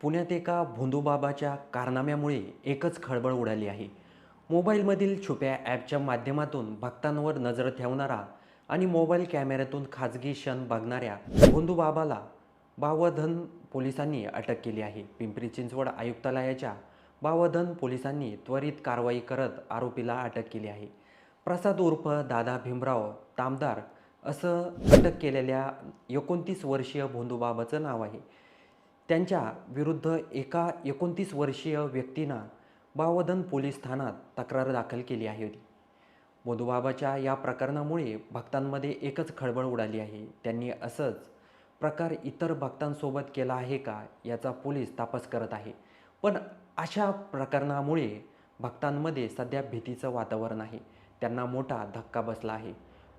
पुण्यात एका भोंदूबाबाच्या कारनाम्यामुळे एकच खळबळ उडाली आहे. मोबाईलमधील छुप्या ॲपच्या माध्यमातून भक्तांवर नजर ठेवणारा आणि मोबाईल कॅमेऱ्यातून खाजगी क्षण बघणाऱ्या भोंदूबाबाला बावधन पोलिसांनी अटक केली आहे. पिंपरी चिंचवड आयुक्तालयाच्या बावधन पोलिसांनी त्वरित कारवाई करत आरोपीला अटक केली आहे. प्रसाद उर्फ दादा भीमराव तामदार असं अटक केलेल्या एकोणतीस वर्षीय भोंदूबाबाचं नाव आहे. त्यांच्या विरुद्ध एका एकोणतीस वर्षीय व्यक्तीनं बावधन पोलीस ठाण्यात तक्रार दाखल केली आहे. होती मधुबाबाच्या या प्रकरणामुळे भक्तांमध्ये एकच खळबळ उडाली आहे. त्यांनी असंच प्रकार इतर भक्तांसोबत केला आहे का याचा पोलीस तपास करत आहे. पण अशा प्रकरणामुळे भक्तांमध्ये सध्या भीतीचं वातावरण आहे. त्यांना मोठा धक्का बसला आहे.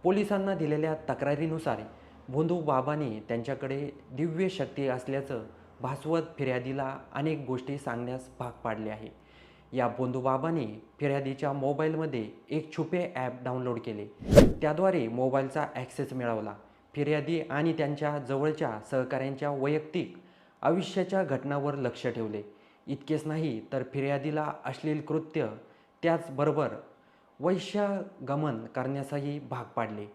पोलिसांना दिलेल्या तक्रारीनुसार भोंदू बाबाने त्यांच्याकडे दिव्य शक्ती असल्याचं भासवत फिर्यादीला अनेक गोष्टी सांगण्यास भाग पाडले आहे. या बोंधूबाबाने फिर्यादीच्या मोबाईलमध्ये एक छुपे ॲप डाउनलोड केले. त्याद्वारे मोबाईलचा ॲक्सेस मिळवला. फिर्यादी आणि त्यांच्या जवळच्या सहकाऱ्यांच्या वैयक्तिक आयुष्याच्या घटनावर लक्ष ठेवले. इतकेच नाही तर फिर्यादीला अश्लील कृत्य त्याचबरोबर वैश्यगमन करण्यासही भाग पाडले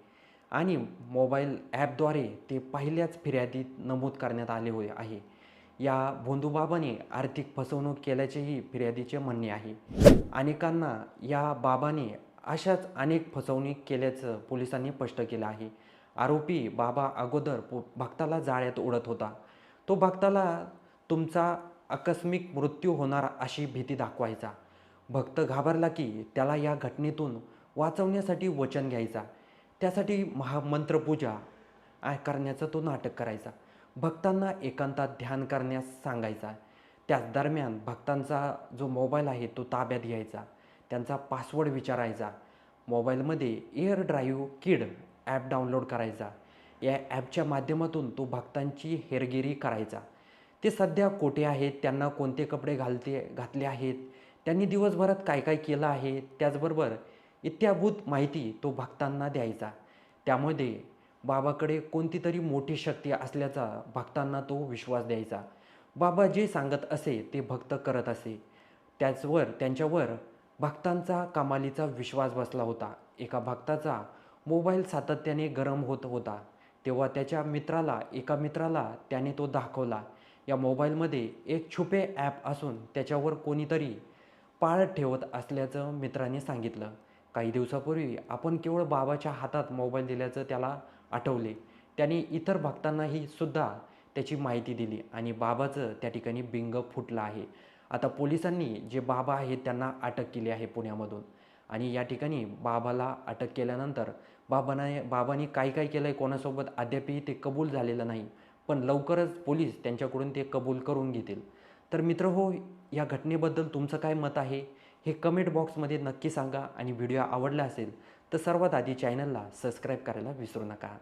आणि मोबाईल ॲपद्वारे ते पहिल्याच फिर्यादीत नमूद करण्यात आले होते आहे. या भोंदूबाबाने आर्थिक फसवणूक केल्याचेही फिर्यादीचे म्हणणे आहे. अनेकांना या बाबाने अशाच अनेक फसवणूक केल्याचं पोलिसांनी स्पष्ट केलं आहे. आरोपी बाबा अगोदर भक्ताला जाळ्यात उडत होता. तो भक्ताला तुमचा आकस्मिक मृत्यू होणार अशी भीती दाखवायचा. भक्त घाबरला की त्याला या घटनेतून वाचवण्यासाठी वचन घ्यायचा. त्यासाठी महामंत्रपूजा आ- करण्याचं तो नाटक करायचा. भक्तांना एकांतात ध्यान करण्यास सांगायचा. त्याच दरम्यान भक्तांचा जो मोबाईल आहे तो ताब्यात घ्यायचा. त्यांचा पासवर्ड विचारायचा. मोबाईलमध्ये air drive kid app download करायचा. या ॲपच्या माध्यमातून तो भक्तांची हेरगिरी करायचा. ते सध्या कोठे आहेत? त्यांना कोणते कपडे घालते घातले आहेत? त्यांनी दिवसभरात काय काय केलं आहे? त्याचबरोबर इत्याभूत माहिती तो भक्तांना द्यायचा. त्यामध्ये बाबाकडे कोणती तरी मोठी शक्ती असल्याचा भक्तांना तो विश्वास द्यायचा. बाबा जे सांगत असे ते भक्त करत असे. त्याचवर त्यांच्यावर भक्तांचा कमालीचा विश्वास बसला होता. एका भक्ताचा मोबाईल सातत्याने गरम होत होता. तेव्हा त्याच्या मित्राला एका मित्राला त्याने तो दाखवला. या मोबाईलमध्ये एक छुपे ॲप असून त्याच्यावर कोणीतरी पाळत ठेवत असल्याचं मित्राने सांगितलं. काही दिवसापूर्वी आपण केवळ बाबाच्या हातात मोबाईल दिल्याचं त्याला आठवले. त्याने इतर भक्तांनाही सुद्धा त्याची माहिती दिली आणि बाबाचं त्या ठिकाणी बिंग फुटलं आहे. आता पोलिसांनी जे बाबा आहेत त्यांना अटक केली आहे पुण्यामधून. आणि या ठिकाणी बाबाला अटक केल्यानंतर बाबाने बाबांनी काय काय केलं आहे कोणासोबत अद्यापही ते कबूल झालेलं नाही. पण लवकरच पोलीस त्यांच्याकडून ते कबूल करून घेतील. तर मित्र हो या घटनेबद्दल तुमचं काय मत आहे? हे कमेंट बॉक्समध्ये नक्की सांगा आणि व्हिडिओ आवडला असेल तर सर्वात आधी चॅनलला सबस्क्राईब करायला विसरू नका.